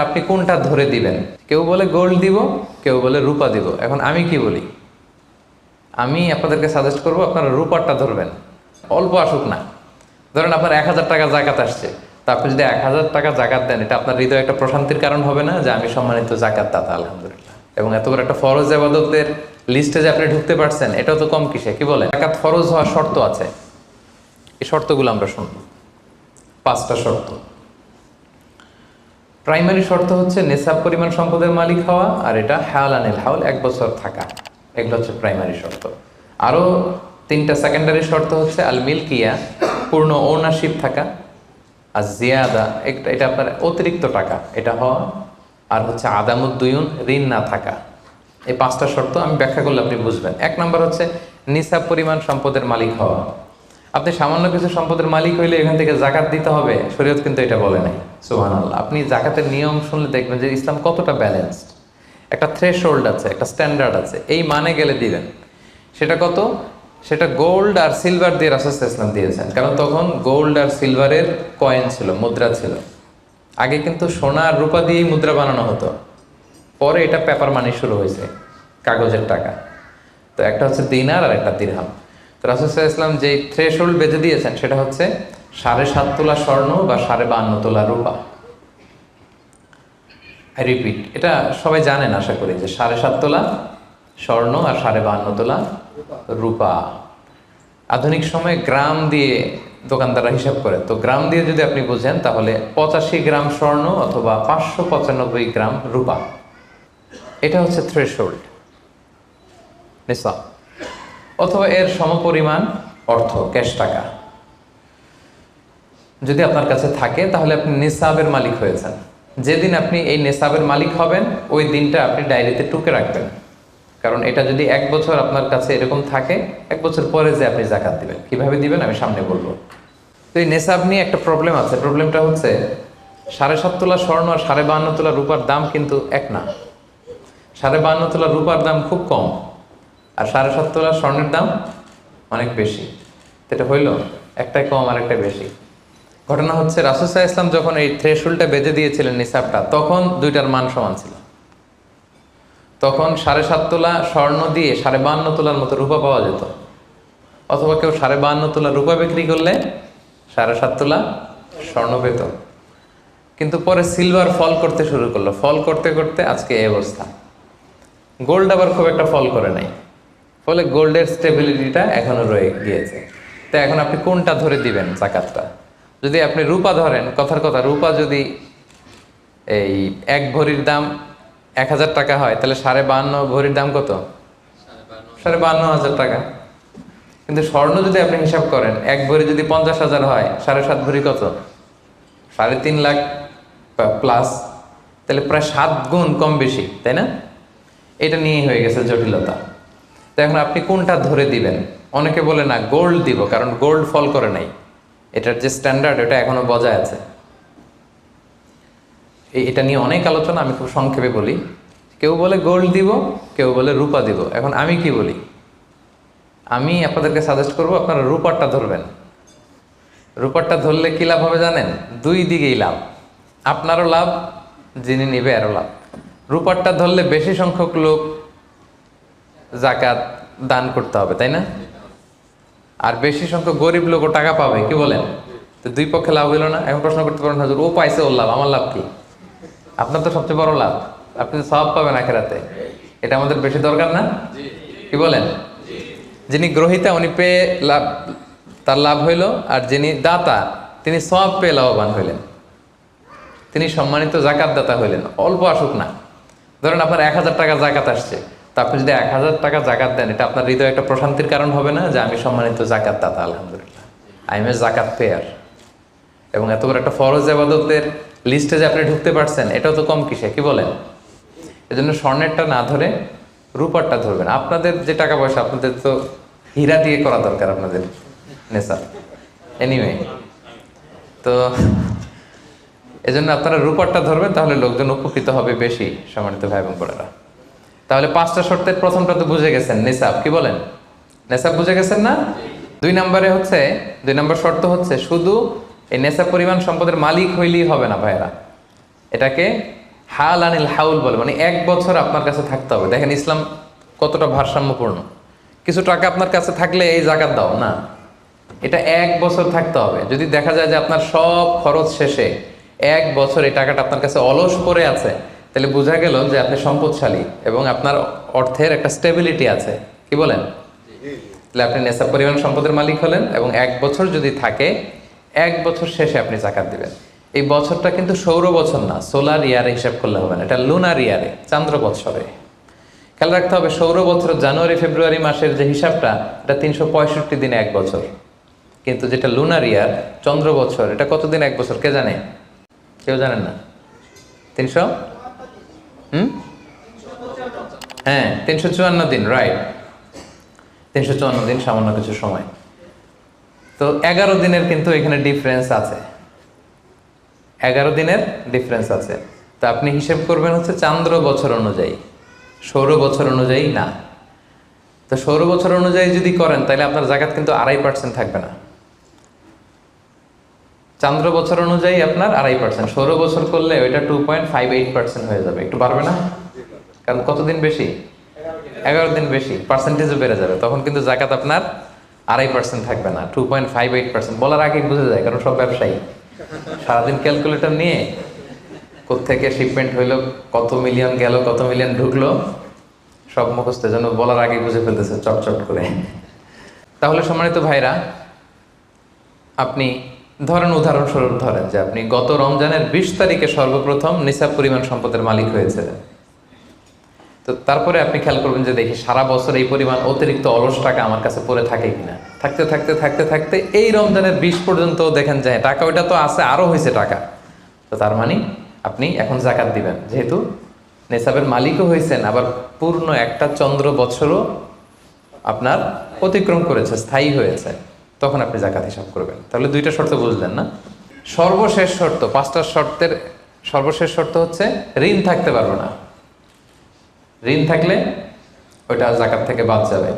আপনি কোনটা ধরে দিবেন? কেউ বলে গোল্ড দিব, কেউ বলে রূপা দিব। এখন আমি কি বলি? আমি আপনাদেরকে সাজেস্ট করব, আপনারা রূপারটা ধরবেন। অল্প আসুক না। ধরেন আপনার এক হাজার টাকা জাকাত আসছে। তা আপনি যদি এক হাজার টাকা জাকাত দেন, এটা আপনার হৃদয়ে একটা প্রশান্তির কারণ হবে না? যে আমি সম্মানিত জাকাত দাতা, আলহামদুলিল্লাহ। এবং এত বড় একটা ফরজ আবাদতের লিস্টে যে আপনি ঢুকতে পারছেন, এটাও তো কম কিসে? কি বলে জাকাত ফরজ হওয়ার শর্ত আছে। এই শর্তগুলো আমরা শুনব। পাঁচটা শর্ত। প্রাইমারি শর্ত হচ্ছে নেশাব পরিমাণ সম্পদের মালিক হওয়া আর এটা হাওলানিল হাওল এক বছর থাকা। এগুলো হচ্ছে প্রাইমারি শর্ত। আরও তিনটা সেকেন্ডারি শর্ত হচ্ছে আল মিল্কিয়া পূর্ণ ওনারশিপ থাকা, আর জিয়াদা এটা আপনার অতিরিক্ত টাকা। এটা হওয়া, আর হচ্ছে আদামুদ্দুয়ুন, ঋণ না থাকা। এই পাঁচটা শর্ত আমি ব্যাখ্যা করলে আপনি বুঝবেন। এক নম্বর হচ্ছে নিসাব পরিমাণ সম্পদের মালিক হওয়া। আপনি সামান্য কিছু সম্পদের মালিক হইলে এখান থেকে জাকাত দিতে হবে, শরীয়ত কিন্তু এটা বলে নাই। সুহান আল্লাহ আপনি জাকাতের নিয়ম শুনলে দেখবেন যে ইসলাম কতটা ব্যালেন্সড একটা থ্রেশ আছে, একটা স্ট্যান্ডার্ড আছে। এই মানে গেলে দিবেন। সেটা কত? সেটা গোল্ড আর সিলভার দিয়ে রাসুল ইসলাম দিয়েছেন। কারণ তখন গোল্ড আর সিলভারের কয়েন ছিল, মুদ্রা ছিল। আগে কিন্তু সোনা আর রূপা দিয়েই মুদ্রা বানানো হতো। পরে এটা পেপার মানি শুরু হয়েছে, কাগজের টাকা। তো একটা হচ্ছে দিনার আর একটা দিরহাম রাসুসাহ ইসলাম যে থ্রেশ হোল্ড বেঁধে দিয়েছেন, সেটা হচ্ছে সাড়ে সাত তোলা স্বর্ণ বা সাড়ে বান্ন তোলা রূপা। আই রিপিট এটা সবাই জানেন আশা করি যে সাড়ে সাত তোলা স্বর্ণ আর সাড়ে বান্ন তোলা রূপা। আধুনিক সময়ে গ্রাম দিয়ে দোকানদাররা হিসাব করে। তো গ্রাম দিয়ে যদি আপনি বোঝেন, তাহলে পঁচাশি গ্রাম স্বর্ণ অথবা পাঁচশো পঁচানব্বই গ্রাম রূপা। এটা হচ্ছে থ্রেশ হোল্ড নিসাব। অথবা এর সমপরিমাণ অর্থ, ক্যাশ টাকা। যদি আপনার কাছে থাকে, তাহলে আপনি নিসাবের মালিক হয়েছেন যেদিন আপনি এই নেশাবের মালিক হবেন, ওই দিনটা আপনি ডায়েরিতে টুকে রাখবেন। কারণ এটা যদি এক বছর আপনার কাছে এরকম থাকে, এক বছর পরে যে আপনি জাকাত দিবেন। কীভাবে দিবেন, আমি সামনে বলব। তো এই নেশাব নিয়ে একটা প্রবলেম আছে। প্রবলেমটা হচ্ছে, সাড়ে সাত তোলা স্বর্ণ আর সাড়ে বাহান্ন তোলা রূপার দাম কিন্তু এক না। সাড়ে বাহান্ন তোলা রূপার দাম খুব কম। আর সাড়ে সাত তোলা স্বর্ণের দাম অনেক বেশি। এটা হইল একটাই কম আর একটা বেশি। ঘটনা হচ্ছে রাসুসাহ ইসলাম যখন এই থ্রেশুলটা বেঁধে দিয়েছিলেন নিসাবটা, তখন দুইটার মান সমান ছিল। তখন সাড়ে সাত তোলা স্বর্ণ দিয়ে সাড়ে বাহান্ন তোলার মতো রূপা পাওয়া যেত। অথবা কেউ সাড়ে বাহান্ন তোলা রূপা বিক্রি করলে সাড়ে সাত তোলা স্বর্ণ পেত। কিন্তু পরে সিলভার ফল করতে শুরু করল। ফল করতে করতে আজকে এই অবস্থা। গোল্ড আবার খুব একটা ফল করে নাই। ফলে গোল্ডের স্টেবিলিটিটা এখনও রয়ে গিয়েছে। তো এখন আপনি কোনটা ধরে দিবেন জাকাতটা? যদি আপনি রূপা ধরেন, কথার কথা, রূপা যদি এই এক ভরির দাম এক হাজার টাকা হয়, তাহলে সাড়ে বাহান্ন ভরির দাম কত? সাড়ে বাহান্ন হাজার টাকা। কিন্তু স্বর্ণ যদি আপনি হিসাব করেন, এক ভরি যদি পঞ্চাশ হাজার হয়, সাড়ে সাত ভরি কত? সাড়ে তিন লাখ প্লাস তাহলে প্রায় সাত গুণ কম বেশি, তাই না? এটা নিয়েই হয়ে গেছে জটিলতা। তো এখন আপনি কোনটা ধরে দিবেন? অনেকে বলে না গোল্ড দিব, কারণ গোল্ড ফল করে নাই। এটার যে স্ট্যান্ডার্ড এটা এখনও বজায় আছে। এটা নিয়ে অনেক আলোচনা, আমি খুব সংক্ষেপে বলি। কেউ বলে গোল্ড দিব, কেউ বলে রূপা দিব। এখন আমি কি বলি? আমি আপনাদেরকে সাজেস্ট করব, আপনারা রূপারটা ধরবেন। রূপারটা ধরলে কি লাভ হবে জানেন? দুই দিকেই লাভ। আপনারও লাভ, যিনি নিবে আরও লাভ। রূপারটা ধরলে বেশি সংখ্যক লোক জাকাত দান করতে হবে, তাই না? আর বেশি সংখ্যক গরিব লোকও টাকা পাবে, কি বলেন? তো দুই পক্ষে লাভ হইল না। এখন প্রশ্ন করতে পারেন, হাজুর, ও পাইছে ওর লাভ, আমার লাভ কি? আপনার তো সবচেয়ে বড় লাভ, আপনি তো সব পাবেন আখেরাতে। এটা আমাদের বেশি দরকার না? কি বলেন? যিনি গ্রহিতা, উনি পেয়ে লাভ, তার লাভ হইল, আর যিনি দাতা, তিনি সব পেয়ে লাভবান হইলেন। তিনি সম্মানিত জাকাত দাতা হইলেন। অল্প আসুক না। ধরেন আপনার এক হাজার টাকা জাকাত আসছে। তা আপনি যদি এক হাজার টাকা জাকাত দেন, এটা আপনার হৃদয় একটা প্রশান্তির কারণ হবে না যে আমি সম্মানিত জাকাত দাতা, আলহামদুলিল্লাহ। আই এম এ জাকাত পেয়ার। এবং এত বড় একটা ফরজ আবাদতের লিস্টে যে আপনি ঢুকতে পারছেন, এটাও তো কম কিসে, কি বলেন? এজন্য স্বর্ণেরটা না ধরে রূপারটা ধরবেন। আপনাদের যে টাকা পয়সা, আপনাদের তো হীরা দিয়ে করা দরকার আপনাদের, নেশা। এনিওয়ে তো এজন্য আপনারা রূপারটা ধরবেন, তাহলে লোকজন উপকৃত হবে বেশি, সম্মানিত ভাই এবং বোনেরা। তাহলে পাঁচটা শর্তের প্রথমটা তো বুঝে গেছেন, নেশাব, কি বলেন? নেশাব বুঝে গেছেন না? দুই নম্বরে হচ্ছে, দুই নম্বর শর্ত হচ্ছে শুধু এই নেশাব পরিমাণ সম্পদের মালিক হইলেই হবে না ভাইয়েরা। এটাকে হাল আনিল হাউল বলে মানে এক বছর আপনার কাছে থাকতে হবে। দেখেন ইসলাম কতটা ভারসাম্যপূর্ণ। কিছু টাকা আপনার কাছে থাকলে এই জাকাত দাও, না। এটা এক বছর থাকতে হবে। যদি দেখা যায় যে আপনার সব খরচ শেষে এক বছর এই টাকাটা আপনার কাছে অলস পড়ে আছে তাহলে বোঝা গেল যে আপনি সম্পদশালী এবং আপনার অর্থের একটা স্টেবিলিটি আছে। কি বলেন? তাহলে আপনি নেশা পরিমাণ সম্পদের মালিক হলেন এবং এক বছর যদি থাকে, এক বছর শেষে আপনি জাকাত দিবেন। এই বছরটা কিন্তু সৌর বছর না, সোলার ইয়ারে হিসাব করলে হবে না, এটা লুনার ইয়ারে, চান্দ্র বৎসরে। খেয়াল রাখতে হবে, সৌর বছর জানুয়ারি, ফেব্রুয়ারি মাসের যে হিসাবটা, এটা তিনশো পঁয়ষট্টি দিনে এক বছর। কিন্তু যেটা লুনার ইয়ার চন্দ্র বছর এটা কতদিন এক বছর, কে জানে? কেউ জানেন না? তিনশো? হুম? হ্যাঁ তিনশো চুয়ান্ন দিন রাইট তিনশো চুয়ান্ন দিন সামান্য কিছু সময়। তো এগারো দিনের কিন্তু এখানে ডিফারেন্স আছে। এগারো দিনের ডিফারেন্স আছে। তো আপনি হিসেব করবেন হচ্ছে চান্দ্র বছর অনুযায়ী। সৌর বছর অনুযায়ী না। তো সৌর বছর অনুযায়ী যদি করেন, তাহলে আপনার জাকাত কিন্তু আড়াই পার্সেন্ট থাকবে না। চান্দ্র বছর অনুযায়ী আপনার আড়াই পার্সেন্ট সৌর বছর করলে ওইটা two point five eight percent হয়ে যাবে। একটু বাড়বে না? কারণ কতদিন বেশি? এগারো দিন বেশি। পার্সেন্টেজও বেড়ে যাবে। তখন কিন্তু জাকাত আপনার আড়াই পার্সেন্ট থাকবে না। Two point five eight percent বলার আগেই বুঝে যায়, কারণ সব ব্যবসায়ী। সারাদিন ক্যালকুলেটর নিয়ে কোত্থেকে শিপমেন্ট হইল, কত মিলিয়ন গেল, কত মিলিয়ন ঢুকলো, সব মুখস্থ। যেন বলার আগে বুঝে ফেলতেছে চটচট করে। তাহলে সম্মানিত ভাইরা, আপনি ধরেন, উদাহরণস্বরূপ ধরেন যে আপনি গত রমজানের বিশ তারিখে সর্বপ্রথম নিসাব পরিমাণ সম্পদের মালিক হয়েছিলেন। তো তারপরে আপনি খেয়াল করবেন যে দেখি সারা বছর এই পরিমাণ অতিরিক্ত অলস টাকা আমার কাছে পড়ে থাকে কিনা। থাকতে থাকতে থাকতে থাকতে এই রমজানের বিশ পর্যন্ত দেখেন যে টাকা ওইটা তো আছে আরও হয়েছে টাকা। তো তার মানে আপনি এখন জাকাত দিবেন। যেহেতু নেশাবের মালিকও হয়েছেন, আবার পূর্ণ একটা চন্দ্র বছরও আপনার অতিক্রম করেছে, স্থায়ী হয়েছে। তখন আপনি জাকাত হিসাব করবেন। তাহলে দুইটা শর্ত বুঝলেন না? সর্বশেষ শর্ত, পাঁচটা শর্তের সর্বশেষ শর্ত হচ্ছে ঋণ থাকতে পারব না। ঋণ থাকলে ওইটা জাকাত থেকে বাদ যাবে।